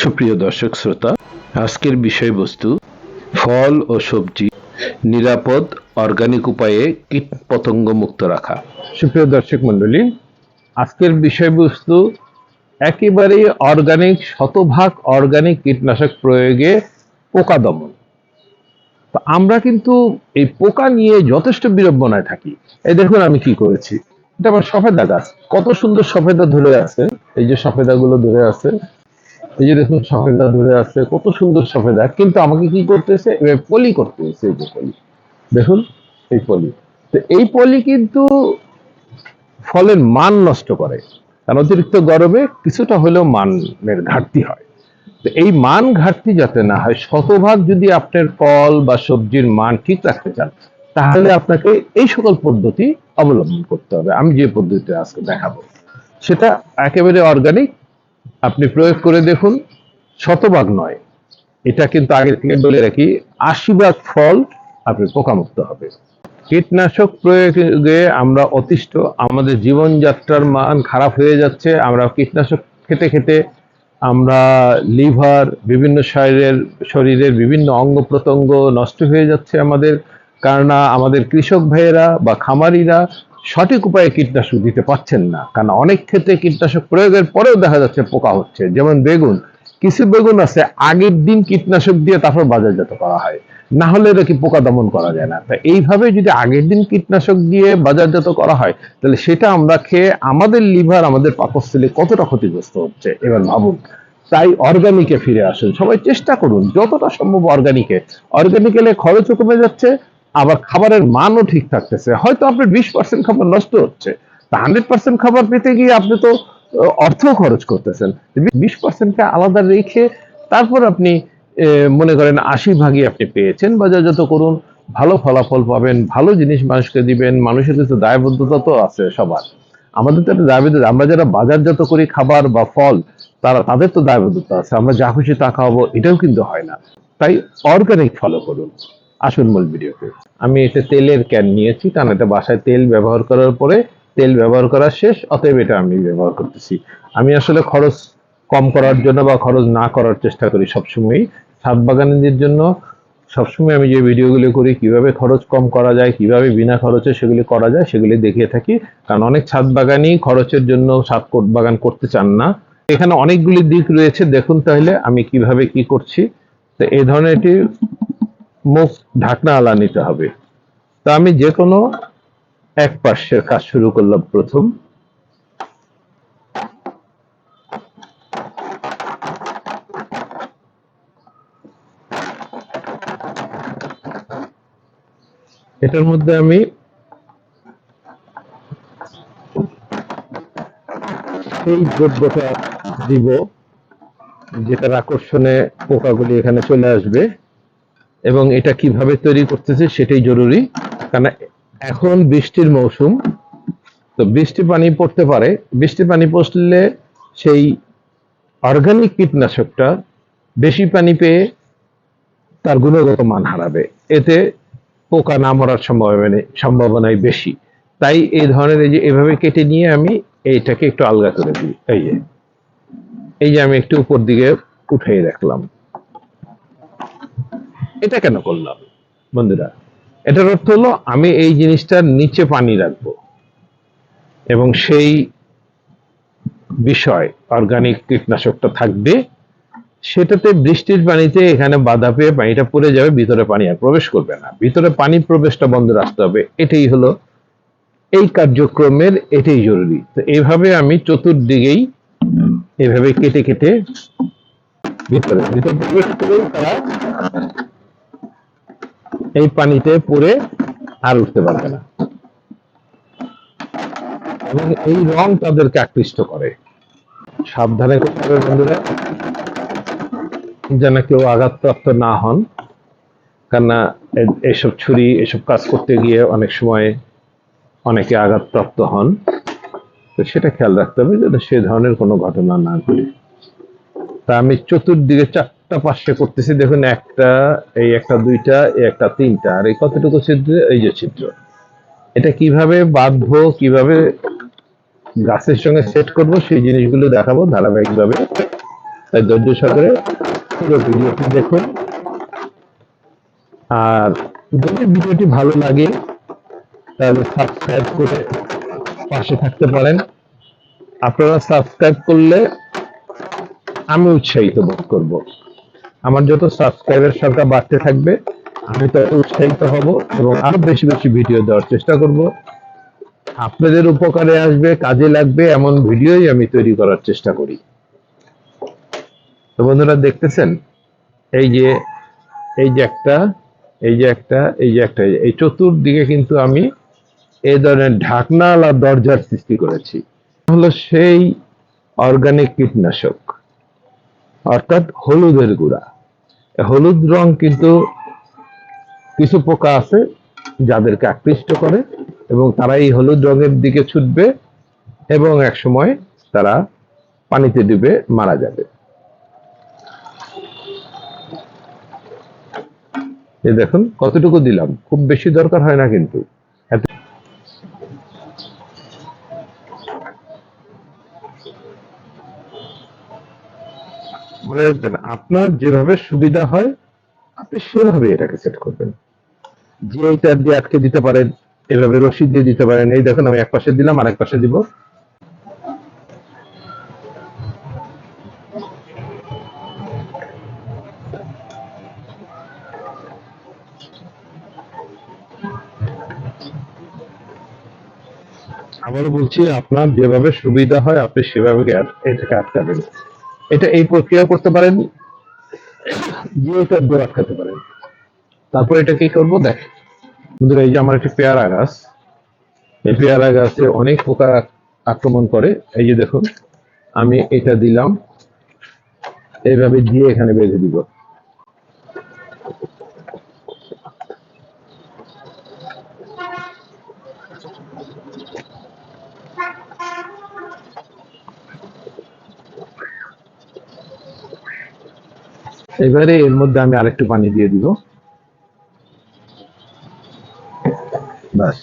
সুপ্রিয় দর্শক শ্রোতা, আজকের বিষয়বস্তু, ফল ও সবজি, নিরাপদ অর্গানিক উপায়ে কীট পতঙ্গ মুক্ত রাখা। সুপ্রিয় দর্শক মণ্ডলী, আজকের বিষয়বস্তু একেবারে অর্গানিক শতভাগ অর্গানিক কীটনাশক প্রয়োগে পোকা দমন। তো আমরা কিন্তু এই পোকা নিয়ে যথেষ্ট বিড়ম্বনায় থাকি। এই দেখুন আমি কি করেছি। এটা আমার সফেদা গাছ। কত সুন্দর সফেদা ধরে আছে। এই যে সফেদা গুলো ধরে আছে এই যে দেখুন সফেদা ধরে আছে, কত সুন্দর সফেদা কিন্তু আমাকে কি করতেছে? পলি করতেছে এই যে পলি। দেখুন, এই পলি। তো এই পলি কিন্তু ফলের মান নষ্ট করে। কারণ অতিরিক্ত গরমে কিছুটা হলেও মানের ঘাটতি হয়। তো এই মান ঘাটতি যাতে না হয়, শতভাগ যদি আপনার ফল বা সবজির মান ঠিক রাখতে চান, তাহলে আপনাকে এই সকল পদ্ধতি অবলম্বন করতে হবে। আমি যে পদ্ধতি আজকে দেখাবো, সেটা একেবারে অর্গানিক আপনি প্রয়োগ করে দেখুন, শতভাগ নয়। এটা কিন্তু আগে থেকে বলে রাখি আশি ভাগ ফল আপনি পোকামুক্ত হবে। কীটনাশক প্রয়োগে আমরা অতিষ্ঠ, আমাদের জীবনযাত্রার মান খারাপ হয়ে যাচ্ছে, আমরা কীটনাশক খেতে খেতে আমরা লিভার, বিভিন্ন শরীরের শরীরের বিভিন্ন অঙ্গ প্রত্যঙ্গ নষ্ট হয়ে যাচ্ছে আমাদের, কারণ আমাদের কৃষক ভাইয়েরা বা খামারিরা সঠিক উপায়ে কীটনাশক দিতে পারছেন না। কারণ অনেক ক্ষেত্রে কীটনাশক প্রয়োগের পরেও দেখা যাচ্ছে পোকা হচ্ছে। যেমন বেগুন। কিছু বেগুন আছে, আগের দিন কীটনাশক দিয়ে তারপর বাজারজাত করা হয়। না হলে কি পোকা দমন করা যায় না। তা এইভাবে যদি আগের দিন কীটনাশক দিয়ে বাজারজাত করা হয়, তাহলে সেটা আমরা খেয়ে আমাদের লিভার, আমাদের পাকস্থলী কতটা ক্ষতিগ্রস্ত হচ্ছে, এবার ভাবুন। তাই অর্গানিকে ফিরে আসুন। সবাই চেষ্টা করুন। যতটা সম্ভব অর্গানিকে অর্গানিক এলে খরচও কমে যাচ্ছে আবার খাবারের মানও ঠিক থাকতেছে। হয়তো আপনার বিশ পার্সেন্ট খাবার নষ্ট হচ্ছে, তা হান্ড্রেড পার্সেন্ট খাবার পেতে গিয়ে আপনি তো অর্থ খরচ করতেছেন। বিশ পার্সেন্টকে আলাদা রেখে তারপর আপনি মনে করেন আশি ভাগই আপনি পেয়েছেন বাজারজাত করুন, ভালো ফলাফল পাবেন, ভালো জিনিস মানুষকে দিবেন, মানুষের কিছু দায়বদ্ধতা তো আছে সবার। আমাদের তো একটা দায়বদ্ধতা, আমরা যারা বাজারজাত করি খাবার বা ফল, তারা, তাদের তো দায়বদ্ধতা আছে, আমরা যা খুশি তা খাওয়াবো, এটাও কিন্তু হয় না। তাই অর্গানিক ফলো করুন। আসুন মূল ভিডিওতে আমি এটা তেলের ক্যান নিয়েছি কারণ এটা বাসায় তেল ব্যবহার করার পরে তেল ব্যবহার করা শেষ, অতএব এটা আমি ব্যবহার করতেছি। আমি আসলে খরচ কম করার জন্য বা খরচ না করার চেষ্টা করি সবসময়ই। ছাদ বাগানীদের জন্য সবসময় আমি যে ভিডিওগুলো করি, কীভাবে খরচ কম করা যায়, কীভাবে বিনা খরচে সেগুলি করা যায়, সেগুলি দেখিয়ে থাকি। কারণ অনেক ছাদ বাগানই খরচের জন্য ছাদ বাগান করতে চান না। এখানে অনেকগুলি দিক রয়েছে, দেখুন তাহলে আমি কীভাবে কি করছি। তো এই ধরনের মুখ ঢাকনা আলা নিতে হবে। তা আমি যে কোনো এক পার্শ্বের কাজ শুরু করলাম প্রথম। এটার মধ্যে আমি সেই দ্রব্যটা দিব, যেটার আকর্ষণে পোকাগুলি এখানে চলে আসবে। এবং এটা কীভাবে তৈরি করতেছে সেটাই জরুরি। কারণ এখন বৃষ্টির মৌসুম, তো বৃষ্টি পানি পড়তে পারে। বৃষ্টি পানি পড়লে সেই অর্গানিক কীটনাশকটা বেশি পানি পেয়ে তার গুণগত মান হারাবে। এতে পোকা না মরার সম্ভাবনা, সম্ভাবনাই বেশি। তাই এই ধরনের এই যে এভাবে কেটে নিয়ে আমি এইটাকে একটু আলগা করে দিই। এই যে এই যে আমি একটু উপর দিকে উঠিয়ে রাখলাম। এটা কেন করলাম? বন্ধুরা, এটার অর্থ হলো আমি এই জিনিসটার নিচে পানি রাখব এবং সেই বিষয় অর্গানিক কীটনাশকটা থাকবে, সেটাতে বৃষ্টির পানিতে এখানে বাধা পেয়ে পানিটা পড়ে যাবে, ভিতরে পানি আর প্রবেশ করবে না। ভিতরে পানি প্রবেশটা বন্ধ রাখতে হবে, এটাই হলো এই কার্যক্রমের এটাই জরুরি। তো এইভাবে আমি চতুর্দিকেই এভাবে কেটে কেটে ভিতরে ভিতরে প্রবেশ করেই তারা এই পানিতে পড়ে আর উঠতে পারবে না। এবং এই রং তাদেরকে আকৃষ্ট করে। সাবধানে করতে বন্ধুরা। যেন কেউ আঘাতপ্রাপ্ত না হন। কেননা এসব ছুরি, এসব কাজ করতে গিয়ে অনেক সময় অনেকে আঘাতপ্রাপ্ত হন। তো সেটা খেয়াল রাখতে হবে যেন সে ধরনের কোনো ঘটনা না ঘটে। তা আমি চতুর্দিকে চারটা পাশে করতেছি, দেখুন একটা, এই একটা দুইটা, এই একটা তিনটা, আর এই কতটুকু ছিদ্র? এই যে ছিদ্র। এটা কীভাবে বাঁধবো, কীভাবে গাছের সঙ্গে সেট করব, সেই জিনিসগুলো দেখাবো ধারাবাহিকভাবে। তাই ধৈর্য সহকারে পুরো ভিডিওটি দেখুন। আর যদি ভিডিওটি ভালো লাগে, তাহলে সাবস্ক্রাইব করে পাশে থাকতে পারেন। আপনারা সাবস্ক্রাইব করলে আমি উৎসাহিত বোধ করব। আমার যত সাবস্ক্রাইবের সংখ্যা বাড়তে থাকবে, আমি তত উৎসাহিত হব এবং আরও বেশি বেশি ভিডিও দেওয়ার চেষ্টা করব। আপনাদের উপকারে আসবে, কাজে লাগবে, এমন ভিডিওই আমি তৈরি করার চেষ্টা করি। তো বন্ধুরা, দেখতেছেন? এই যে এই যে একটা, এই যে একটা, এই যে একটা, এই চতুর্দিকে কিন্তু আমি এই ধরনের ঢাকনাল আর দরজার সৃষ্টি করেছি। হলো সেই অর্গানিক কীটনাশক। অর্থাৎ হলুদের গুঁড়া। হলুদ রং কিন্তু কিছু পোকা আছে যাদেরকে আকৃষ্ট করে এবং তারা এই হলুদ রঙের দিকে ছুটবে এবং এক সময় তারা পানিতে ডুবে মারা যাবে। দেখুন, কতটুকু দিলাম? খুব বেশি দরকার হয় না কিন্তু। মনে রাখবেন আপনার যেভাবে সুবিধা হয়, আপনি সেভাবে এটাকে সেট করবেন। যে এটা দিয়ে আটকে দিতে পারেন, এভাবে রশি দিয়ে দিতে পারেন। এই দেখুন, আমি এক পাশে দিলাম আর এক পাশে দিব। আবারও বলছি, আপনার যেভাবে সুবিধা হয়, আপনি সেভাবে এটাকে আটকাবেন। এটা এই প্রক্রিয়া করতে পারেন যে এটা দিয়ে খেতে পারেন। তারপর এটা কি করব? দেখ, বন্ধুরা, এই যে আমার একটি পেয়ারা গাছ, এই পেয়ারা গাছে অনেক পোকা আক্রমণ করে। এই যে দেখুন, আমি এটা দিলাম, এইভাবে দিয়ে এখানে বেঁধে দিব। এবারে এর মধ্যে আমি আরেকটু পানি দিয়ে দিব। বাস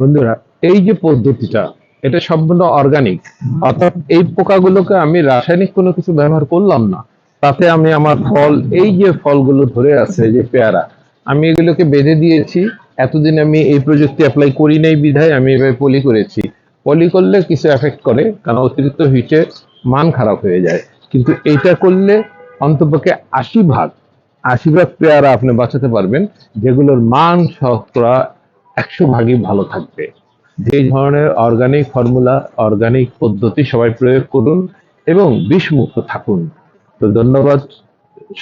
বন্ধুরা, এই যে পদ্ধতিটা, এটা সম্পূর্ণ অর্গানিক অর্থাৎ এই পোকাগুলোকে আমি রাসায়নিক কোনো কিছু ব্যবহার করলাম না। তাতে আমি আমার ফল, এই যে ফলগুলো ধরে আছে, যে পেয়ারা, আমি এগুলোকে বেঁধে দিয়েছি। এতদিন আমি এই প্রযুক্তি অ্যাপ্লাই করি নাই বিধায় আমি এভাবে পলি করেছি। পলি করলে কিছু এফেক্ট করে, কারণ অতিরিক্ত হিটে মান খারাপ হয়ে যায়। কিন্তু এইটা করলে অন্তপক্ষে আশি ভাগ আশি ভাগ পেয়ারা আপনি বাঁচাতে পারবেন, যেগুলোর মান শতকরা একশো ভাগই ভালো থাকবে। যে ধরনের অর্গানিক ফর্মুলা অর্গানিক পদ্ধতি সবাই প্রয়োগ করুন এবং বিষমুক্ত থাকুন। তো ধন্যবাদ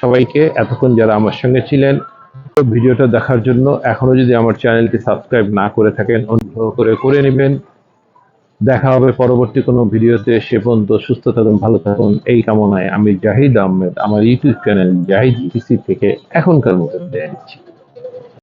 সবাইকে, এতক্ষণ যারা আমার সঙ্গে ছিলেন ভিডিওটা দেখার জন্য এখনও যদি আমার চ্যানেলটি সাবস্ক্রাইব না করে থাকেন, অনুগ্রহ করে করে নেবেন। দেখা হবে পরবর্তী কোনো ভিডিওতে। সে পর্যন্ত সুস্থ থাকুন, ভালো থাকুন। এই কামনায় আমি জাহিদ আহমেদ, আমার ইউটিউব চ্যানেল জাহিদ থেকে এখনকার মতো বিদায় নিচ্ছি।